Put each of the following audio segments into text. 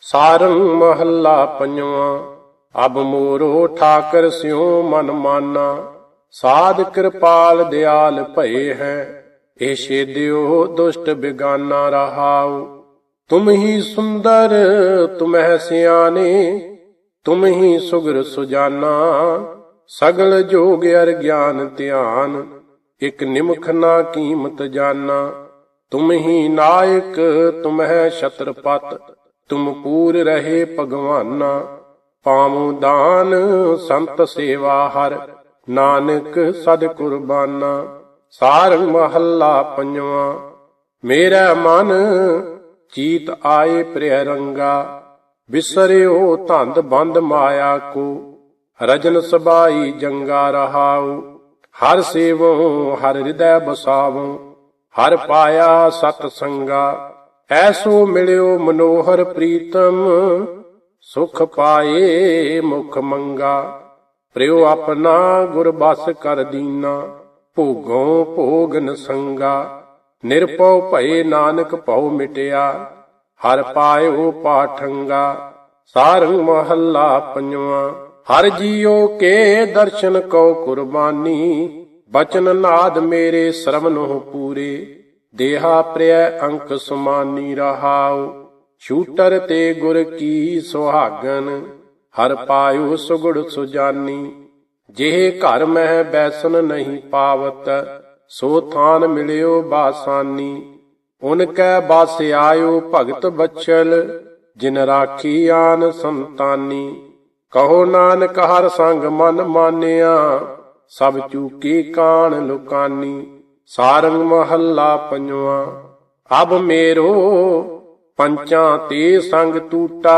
ਸਾਰੰਗ ਮਹੱਲਾ ਪੰਜਵਾਂ। ਅਬ ਮੋਰੋ ਠਾਕਰ ਸਿਉ ਮਨ ਮਾਨਾ। ਸਾਧ ਕਿਰਪਾਲ ਦਿਆਲ ਭਏ ਹੈ। ਇਹ ਛੇਦਿਓ ਦੁਸ਼ਟ ਬਿਗਾਨਾ ਰਹਾਉ। ਤੁਮ ਹੀ ਸੁੰਦਰ ਤੁਮਹਿ ਸਿਆਨੇ ਤੁਮ ਹੀ ਸੁਗਰ ਸੁਜਾਨਾ। ਸਗਲ ਜੋਗ ਅਰ ਗਿਆਨ ਧਿਆਨ। ਇਕ ਨਿਮਖ ਨਾ ਕੀਮਤ ਜਾਨਾ। ਤੁਮ ਹੀ ਨਾਇਕ, ਤੁਮ ਹੈ ਛਤਰਪਤ। ਤੁਮ ਪੂਰ ਰਹੇ ਭਗਵਾਨਾ, ਪਾਵੋ ਦਾਨ, ਸੰਤ ਸੇਵਾ ਹਰ, ਨਾਨਕ ਸਦ ਕੁਰਬਾਨਾ। ਸਾਰੰਗ ਮਹੱਲਾ ਪੰਜਵਾਂ, ਮੇਰਾ ਮਨ ਚੀਤ ਆਏ ਪ੍ਰਿਯ ਰੰਗਾ, ਵਿਸਰਿਓ ਧੰਦ ਬੰਦ ਮਾਇਆ ਕੋ, ਰਜਨ ਸਬਾਈ ਜੰਗਾ ਰਹਾਉ, ਹਰ ਸੇਵੋ ਹਰ ਹਿਰਦੈ ਬਸਾਵੋ, ਹਰ ਪਾਇਆ ਸਤ ਸੰਗਾ ਐਸੋ ਮਿਲਿਓ ਮਨੋਹਰ ਪ੍ਰੀਤਮ, ਸੁਖ ਪਾਏ ਮੁਖ ਮੰਗਾ। ਪ੍ਰਿਉ ਆਪਣਾ ਗੁਰ ਬਸ ਕਰ ਦੀਨਾ, ਭੋਗੋਂ ਭੋਗ ਨ ਸੰਗਾ ਨਿਰਭਉ ਭਏ ਨਾਨਕ ਭਉ ਮਿਟਿਆ, ਹਰ ਪਾਇਓ ਪਾਠੰਗਾ। ਸਾਰੰਗ ਮਹੱਲਾ ਪੰਜਵਾਂ, ਹਰ ਜੀਓ ਕੇ ਦਰਸ਼ਨ ਕਉ ਕੁਰਬਾਨੀ। ਬਚਨ ਨਾਦ ਮੇਰੇ ਸਰਵਨੋ ਪੂਰੇ। ਦੇਹਾ ਪ੍ਰਿਯ ਅੰਕ ਸੁਮਾਨੀ ਰਹਾਉ, ਛੂਟਰ ਤੇ ਗੁਰ ਕੀ ਸੁਹਾਗਨ, ਹਰ ਪਾਇਓ ਸੁਗੜ ਸੁਜਾਨੀ। ਜਿਹੇ ਘਰ ਮਹਿ ਬੈਸਨ ਨਹੀਂ ਪਾਵਤ, ਸੋ ਥਾਨ ਮਿਲਿਓ ਬਾਸਾਨੀ। ਉਨ ਕੈ ਬਾਸ ਆਇਓ ਭਗਤ ਬਚਲ, ਜਿਨ ਰਾਖੀ ਆਨ ਸੰਤਾਨੀ। ਕਹੋ ਨਾਨਕ ਹਰ ਸੰਗ ਮਨ ਮਾਨਿਆ, ਸਭ ਚੂਕੀ ਕਾਣ ਲੁਕਾਨੀ। ਸਾਰੰਗ ਮਹੱਲਾ ਪੰਜਵਾ। ਅਬ ਮੇਰੋ ਪੰਚਾਂ ਤੇ ਸੰਗ ਟੂਟਾ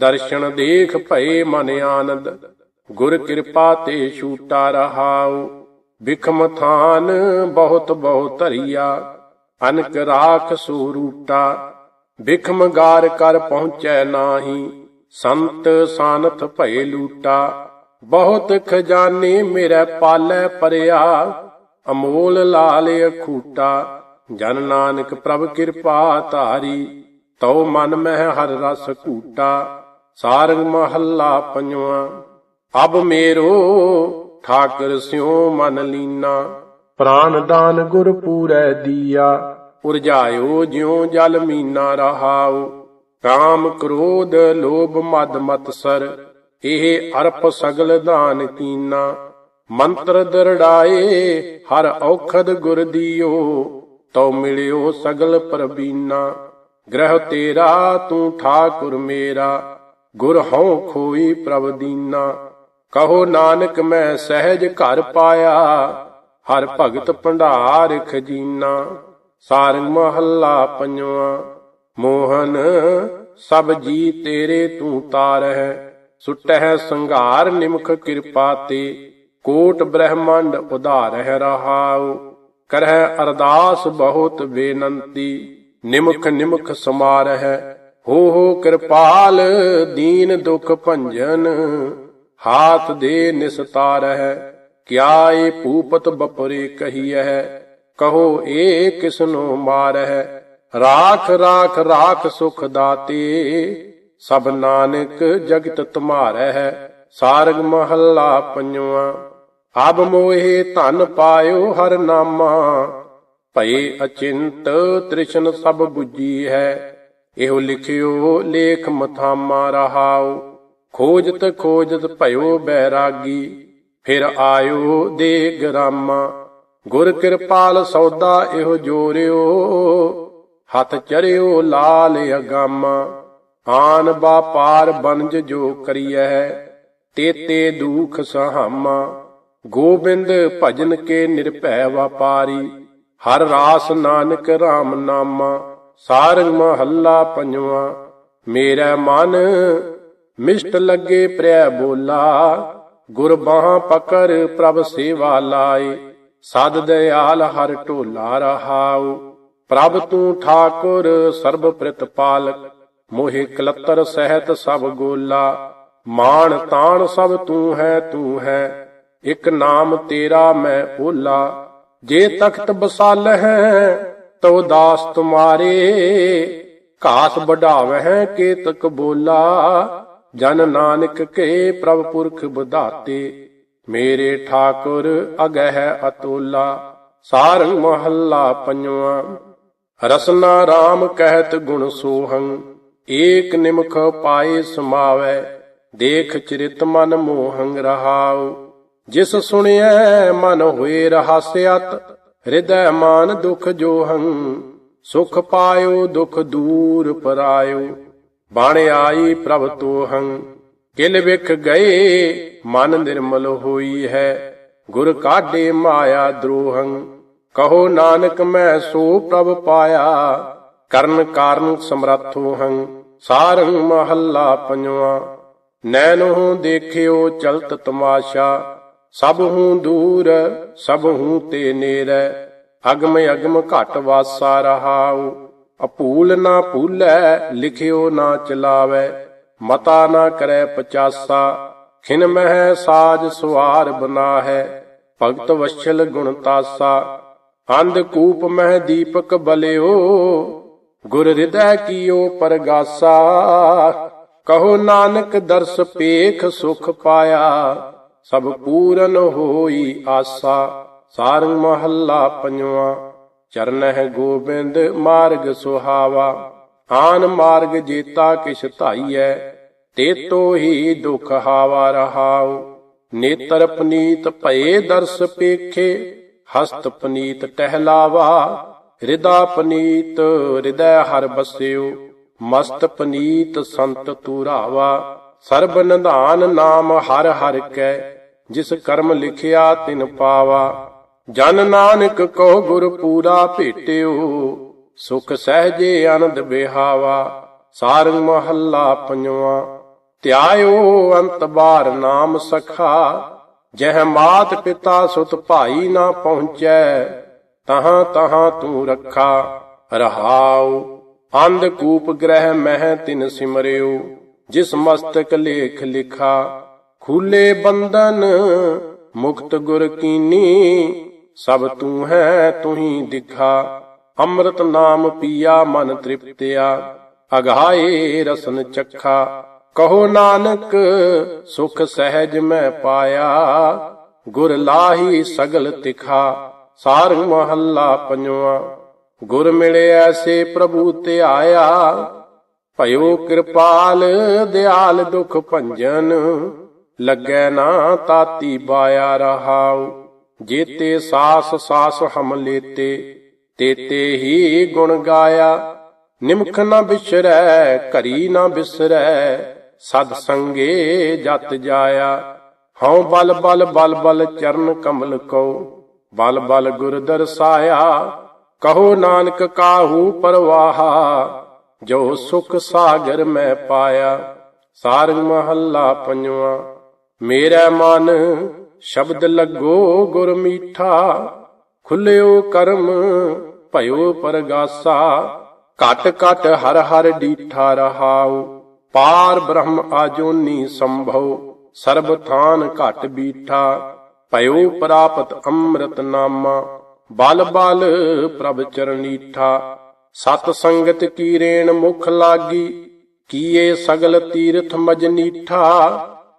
ਦਰਸ਼ਨ ਦੇਖ ਭਏ ਮਨ ਆਨੰਦ। ਗੁਰ ਕਿਰਪਾ ਤੇ ਛੂਟਾ ਰਹਾਉ, ਬਿਖਮ ਥਾਨ ਬਹੁਤ ਬਹੁਤ ਧਰੀਆ। ਅਨਕ ਰਾਖ ਸੋ ਰੂਟਾ ਬਿਖਮ ਗਾਰ ਕਰ ਪਹੁੰਚੈ ਨਾਹੀ। ਸੰਤ ਸਾਨਥ ਭਏ ਲੂਟਾ, ਬਹੁਤ ਖਜ਼ਾਨੇ ਮੇਰੇ ਪਾਲੈ ਪਰਿਆ ਅਮੋਲ ਲਾਲ ਅਖੂਟਾ ਜਨ ਨਾਨਕ ਪ੍ਰਭ ਕਿਰਪਾ ਧਾਰੀ, ਤਉ ਮਨ ਮਹਿ ਹਰ ਰਸ ਘੂਟਾ, ਸਾਰੰਗ ਮਹੱਲਾ ਪੰਜਵਾਂ। ਅਬ ਮੇਰੋ ਠਾਕਰ ਸਿਉ ਮਨ ਲੀਨਾ, ਪ੍ਰਾਨ ਦਾਨ ਗੁਰ ਪੂਰੈ ਦੀਆ, ਉਰਜਾਇਓ ਜਿਉ ਜਲ ਮੀਨਾ ਰਹਾਉ। ਕਾਮ ਕ੍ਰੋਧ ਲੋਭ ਮਦ ਮਤਸਰ, ਇਹ ਅਰਪ ਸਗਲ ਦਾਨ ਕੀਨਾ। ਮੰਤਰ ਦਰੜਾਏ, ਹਰ ਔਖਦ ਗੁਰ ਦੀਓ, ਤਉ ਮਿਲਿਓ ਸਗਲ ਪ੍ਰਬੀਨਾ ਗ੍ਰਹਿ ਤੇਰਾ, ਤੂੰ ਠਾਕੁਰ ਮੇਰਾ, ਗੁਰ ਹਉ ਖੋਈ ਪ੍ਰਭ ਦੀਨਾ। ਕਹੋ ਨਾਨਕ, ਮੈਂ ਸਹਿਜ ਘਰ ਪਾਇਆ, ਹਰ ਭਗਤ ਭੰਡਾਰ ਖਜੀਨਾ। ਸਾਰੰਗ ਮਹੱਲਾ ਪੰਜਵਾਂ, ਮੋਹਨ, ਸਭ ਜੀ ਤੇਰੇ ਤੂੰ ਤਾਰਹਿ, ਸੁਟਹਿ ਸੰਘਾਰ ਨਿਮਖ ਕਿਰਪਾ ਤੇ। ਕੋਟ ਬ੍ਰਹਮੰਡ ਉਧਾਰਹਿ ਰਹਾਉ, ਕਰਹਿ ਅਰਦਾਸ ਬਹੁਤ ਬੇਨੰਤੀ, ਨਿਮਖ ਨਿਮਖ ਸਮਾਰਹਿ, ਹੋ ਹੋ ਕਿਰਪਾਲ ਦੀਨ ਦੁਖ ਭੰਜਨ, ਹਾਥ ਦੇ ਨਿਸਤਾਰਹਿ ਕਿਆ ਏ ਭੂਪਤ ਬਪਰੇ ਕਹੀਐ, ਕਹੋ ਏ ਕਿਸਨੋ ਮਾਰਹਿ, ਰਾਖ ਰਾਖ ਰਾਖ ਸੁਖ ਦਾਤੇ, ਸਭ ਨਾਨਕ ਜਗਤ ਤੁਮਾਰੈ ਹੈ ਸਾਰਗ ਮਹੱਲਾ ਪੰਜਵਾ। ਅਬ ਮੋਹਿ ਧਨ ਪਾਇਓ ਹਰ ਨਾਮਾ ਭਏ ਅਚਿੰਤ ਤ੍ਰਿਸ਼ਨ ਸਭ 부ਜੀ ਹੈ। ਇਹੋ ਲਿਖਿਓ ਲੇਖ ਮਥਾਮਾ ਰਹਾਓ ਖੋਜਤ ਖੋਜਤ ਭਇਓ ਬੈਰਾਗੀ, ਫਿਰ ਆਇਓ ਦੇ ਗਰਾਮਾ। ਗੁਰ ਕਿਰਪਾਲ ਸੌਦਾ ਇਹੋ ਜੋਰਿਓ, ਹੱਥ ਚਰਿਓ ਲਾਲ ਅਗਾਮਾ। ਆਨ ਬਾਪਾਰ ਬਨਜ ਜੋ ਕਰੀਐ ਤੇਤੇ ਦੁਖ ਸਹਾਮਾ। ਗੋਬਿੰਦ ਭਜਨ ਕੇ ਨਿਰਭੈ ਵਪਾਰੀ, ਹਰ ਰਾਸ ਨਾਨਕ RAM ਨਾਮਾ, ਸਾਰੰਗ ਮਹੱਲਾ ਪੰਜਵਾ, ਮੇਰਾ ਮਨ ਮਿਸ਼ਟ ਲੱਗੇ ਪ੍ਰਿਆ ਬੋਲਾ ਗੁਰ ਬਾਹਾਂ ਪਕੜ ਪ੍ਰਭ ਸੇਵਾ ਲਾਏ, ਸਦ ਦਿਆਲ ਹਰ ਢੋਲਾ ਰਹਾਉ, ਪ੍ਰਭ ਤੂੰ ਠਾਕੁਰ ਸਰਬ ਪ੍ਰਿਤਪਾਲਕ ਮੋਹਿ ਕਲਤਰ ਸਹਿਤ ਸਭ ਗੋਲਾ, ਮਾਣ ਤਾਣ ਸਭ ਤੂੰ ਹੈ ਤੂੰ ਹੈ ਇਕ ਨਾਮ ਤੇਰਾ ਮੈਂ ਓਲਾ ਜੇ ਤਖਤ ਬਸਾਲ ਹੈ ਤੋ ਦਾਸ ਤੁਮਾਰੇ। ਘਾਸ ਵਢਾਵਹਿ ਕੇਤਕ ਬੋਲਾ, ਜਨ ਨਾਨਕ ਕੇ ਪ੍ਰਭ ਪੁਰਖ ਬਧਾਤੇ ਮੇਰੇ ਠਾਕੁਰ ਅਗਹਿ ਅਤੋਲਾ, ਸਾਰੰਗ ਮਹੱਲਾ ਪੰਜਵਾਂ। ਰਸਨਾ RAM ਕਹਿਤ ਗੁਣ ਸੋਹੰ, ਏਕ ਨਿਮਖ ਪਾਏ ਸਮਾਵੈ, ਦੇਖ ਚਰਿਤ ਮਨ ਮੋਹੰ ਰਹਾਉ। ਜਿਸ ਸੁਣਿਐ ਮਨ ਹੋਏ ਰਹਾਸਿਅਤ ਹਿਰਦੈ ਮਾਨ ਦੁਖ ਜੋਹੰ, ਸੁਖ ਪਾਇਓ, ਦੁਖ ਦੂਰ ਪਰਾਇਓ। ਬਾਣ ਆਈ ਪ੍ਰਭ ਤੋਹੰ, ਕਿਲ ਵਿਖ ਗਏ, ਮਨ ਨਿਰਮਲ ਹੋਈ ਹੈ। ਗੁਰ ਕਾਢੇ ਮਾਇਆ ਦਰੋਹੰ, ਕਹੋ ਨਾਨਕ ਮੈਂ ਸੋ ਪ੍ਰਭ ਪਾਇਆ। ਕਰਨ ਕਾਰਨ ਸਮਰੱਥੋ ਹੰ ਸਾਰੰਗ ਮਹੱਲਾ ਪੰਜਵਾ। ਨੈਨੋ ਦੇਖਿਓ ਚਲਤ ਤਮਾਸ਼ਾ ਸਭ ਹੂੰ ਦੂਰ, ਸਭ ਹੂੰ ਤੇ ਨੇਰੈ, ਅਗਮ ਅਗਮ ਘਟ ਵਾਸਾ ਰਹਾਉ। ਅਪੂਲ ਨਾ ਭੂਲੈ, ਲਿਖਿਓ ਨਾ ਚਲਾਵੈ, ਮਤਾ ਨਾ ਕਰੈ ਪਚਾਸਾ। ਖਿਨ ਮਹਿ ਸਾਜ ਸੁਵਾਰ ਬਨਾ ਹੈ ਭਗਤ ਵਛਲ ਗੁਣ ਤਾਸਾ। ਅੰਧ ਕੂਪ ਮਹਿ ਦੀਪਕ ਬਲਿਓ, ਗੁਰ ਹਿਰਦੈ ਕੀਓ ਪਰਗਾਸਾ। ਕਹੋ ਨਾਨਕ ਦਰਸ ਪੇਖ ਸੁਖ ਪਾਇਆ। ਸਭ ਪੂਰਨ ਹੋਈ ਆਸਾ, ਸਾਰੰਗ ਮਹੱਲਾ ਪੰਜਵਾ। ਚਰਨ ਗੋਬਿੰਦ, ਮਾਰਗ ਸੁਹਾਵਾ। ਆਨ ਮਾਰਗ ਜੀਤਾ ਕਿਛ ਧਾਈਐ, ਤੇਤੋ ਹੀ ਦੁਖ ਹਾਵਾ ਰਹਾਉ। ਨੇਤਰ ਪਨੀਤ ਭਏ ਦਰਸ ਪੇਖੇ, ਹਸਤ ਪਨੀਤ ਟਹਿਲਾਵਾ। ਹਿਰਦਾ ਪਨੀਤ ਹਿਰਦੈ ਹਰ ਬਸਿਓ, ਮਸਤ ਪਨੀਤ ਸੰਤ ਤੂਰਾਵਾ ਸਰਬ ਨਿਧਾਨ ਨਾਮ ਹਰ ਹਰ ਕੈ, ਜਿਸ ਕਰਮ ਲਿਖਿਆ ਤਿਨ ਪਾਵਾ। ਜਨ ਨਾਨਕ ਕੋ ਗੁਰ ਪੂਰਾ ਭੇਟਿਓ, ਸੁਖ ਸਹਜੇ ਆਨੰਦ ਬਿਹਾਵਾ। ਸਾਰੰਗ ਮਹੱਲਾ ਪੰਜਵਾ, ਧਿਆਇਓ ਅੰਤ ਬਾਰ ਨਾਮ ਸਖਾ। ਜਹ ਮਾਤ ਪਿਤਾ ਸੁਤ ਭਾਈ ਨਾ ਪਹੁੰਚੈ, ਤਹਾਂ ਤਹਾਂ ਤੂੰ ਰੱਖਾ, ਰਹਾਉ। ਅੰਧ ਕੂਪ ਗ੍ਰਹਿ ਮਹਿ ਤਿਨ ਸਿਮਰਿਓ। ਜਿਸ ਮਸਤਕ ਲੇਖ ਲਿਖਾ, ਖੂਲੇ ਬੰਧਨ, ਮੁਕਤ ਗੁਰ ਕੀਨੀ, ਸਭ ਤੂੰ ਹੈ ਤੂੰ ਹੀ ਦਿਖਾ। ਅੰਮ੍ਰਿਤ ਨਾਮ ਪੀਆ, ਮਨ ਤ੍ਰਿਪਤਿਆ, ਅਗਾਏ ਰਸਨ ਚੱਖਾ। ਕਹੋ ਨਾਨਕ, ਸੁਖ ਸਹਿਜ ਮੈਂ ਪਾਇਆ, ਗੁਰ ਲਾਹੀ ਸਗਲ ਤਿਖਾ। ਸਾਰੰਗ ਮਹੱਲਾ ਪੰਜਵਾ, ਗੁਰ ਮਿਲੇ ਐਸੇ ਪ੍ਰਭੂ ਤੇ ਆਇਆ ਭਇਓ ਕਿਰਪਾਲ, ਦਿਆਲ ਦੁਖ ਭੰਜਨ। ਲੱਗੈ ਨਾ ਤਾਤੀ ਬਾਇਆ ਰਹਾਉ। ਜੇਤੇ ਸਾਸ ਸਾਸ ਹਮ ਲੇਤੇ। ਤੇਤੇ ਹੀ ਗੁਣ ਗਾਇਆ। ਨਿਮਖ ਨਾ ਬਿਸਰੈ ਘਰੀ ਨਾ ਬਿਸਰੈ। ਸਦ ਸੰਗੇ ਜਤ ਜਾਇਆ। ਹਉ ਬਲ ਬਲ ਬਲ ਬਲ ਚਰਨ ਕਮਲ ਕੋ ਬਲ ਬਲ ਗੁਰ ਦਰਸਾਇਆ ਕਹੋ ਨਾਨਕ ਕਾਹੂ ਪਰਵਾਹਾ। ਜੋ ਸੁਖ ਸਾਗਰ ਮੈਂ ਪਾਇਆ, ਸਾਰੰਗ ਮਹੱਲਾ ਪੰਜਵਾ। ਮੇਰਾ ਮਨ ਸ਼ਬਦ ਲੱਗੋ ਗੁਰ ਮੀਠਾ, ਖੁੱਲਿਓ ਕਰਮ ਭਇਓ ਪਰਗਾਸਾ। ਘਟ ਘਟ ਹਰ ਹਰ ਡੀਠਾ ਰਹਾਉ, ਪਾਰ ਬ੍ਰਹਮ ਆਜੋਨੀ ਸੰਭਉ, ਸਰਬ ਥਾਨ ਘਟ ਬੀਠਾ। ਭਇਓ ਪ੍ਰਾਪਤ ਅੰਮ੍ਰਿਤ ਨਾਮਾ ਬਲ ਬਲ ਪ੍ਰਭ ਚਰਨੀਠਾ। ਸਤ ਸੰਗਤ ਕੀ ਰੇਣ ਮੁਖ ਲਾਗੀ, ਕੀਏ ਸਗਲ ਤੀਰਥ ਮਜਨੀਠਾ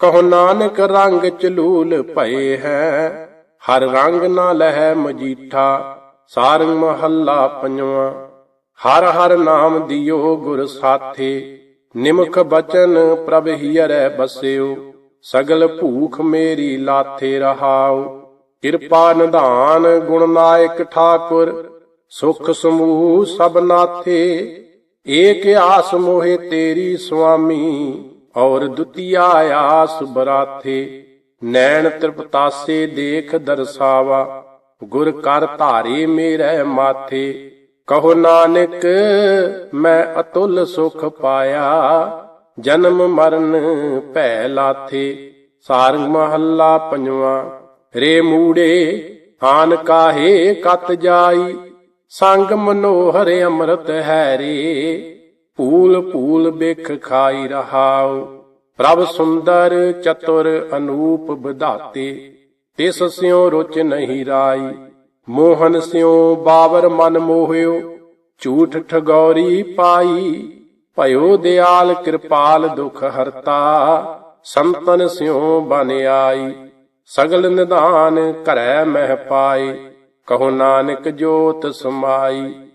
ਕਹੋ ਨਾਨਕ ਰੰਗ ਚਲੂਲ ਭਏ ਹੈ, ਹਰ ਰੰਗ ਨਾ ਲਹਿ ਮਜੀਠਾ, ਸਾਰੰਗ ਮਹੱਲਾ ਪੰਜਵਾ, ਹਰ ਹਰ ਨਾਮ ਦਿਓ ਗੁਰ ਸਾਥੇ, ਨਿਮਖ ਬਚਨ ਪ੍ਰਭ ਹੀਰੈ ਬਸਿਓ, ਸਗਲ ਭੂਖ ਮੇਰੀ ਲਾਥੇ ਰਹਾਉ ਕਿਰਪਾ ਨਿਧਾਨ ਗੁਣ ਨਾਇਕ ਠਾਕੁਰ ਸੁਖ ਸਮੂਹ ਸਭ ਨਾਥੇ, ਏਕ ਆਸ ਮੋਹਿ ਤੇਰੀ ਸੁਆਮੀ, ਔਰ ਦੁਤੀਆ ਆਸ ਬਰਾਥੇ। ਨੈਣ ਤ੍ਰਿਪਤਾਸੇ ਦੇਖ ਦਰਸਾਵਾ, ਗੁਰ ਕਰ ਧਾਰੇ ਮੇਰੇ ਮਾਥੇ। ਕਹੋ ਨਾਨਕ, ਮੈਂ ਅਤੁੱਲ ਸੁਖ ਪਾਇਆ, ਜਨਮ ਮਰਨ ਭੈ ਲਾਥੇ। ਸਾਰੰਗ ਮਹੱਲਾ ਪੰਜਵਾ, ਰੇ ਮੂੜੇ ਆਨ ਕਾਹੇ ਕਤ ਜਾਈ। ਸੰਗ ਮਨੋਹਰ ਅੰਮ੍ਰਿਤ ਹੈ ਰੇ ਭੂਲ ਭੂਲ ਬਿਖ ਖਾਈ ਰਹਾਉ। ਪ੍ਰਭ ਸੁੰਦਰ ਚਤੁਰ ਅਨੂਪ ਵਿਧਾਤੇ, ਤਿਸ ਸਿਉ ਰੁਚ ਨਹੀਂ ਰਾਈ। ਮੋਹਨ ਸਿਉ ਬਾਵਰ ਮਨ ਮੋਹਿਓ, ਝੂਠ ਠਗੌਰੀ ਪਾਈ। ਭਇਓ ਦਿਆਲ ਕਿਰਪਾਲ ਦੁਖ ਹਰਤਾ, ਸੰਤਨ ਸਿਉ ਬਨ ਆਈ। ਸਗਲ ਨਿਧਾਨ ਕਰੈ ਮਹਿ ਪਾਈ ਕਹੋ ਨਾਨਕ ਜੋਤ ਸਮਾਈ।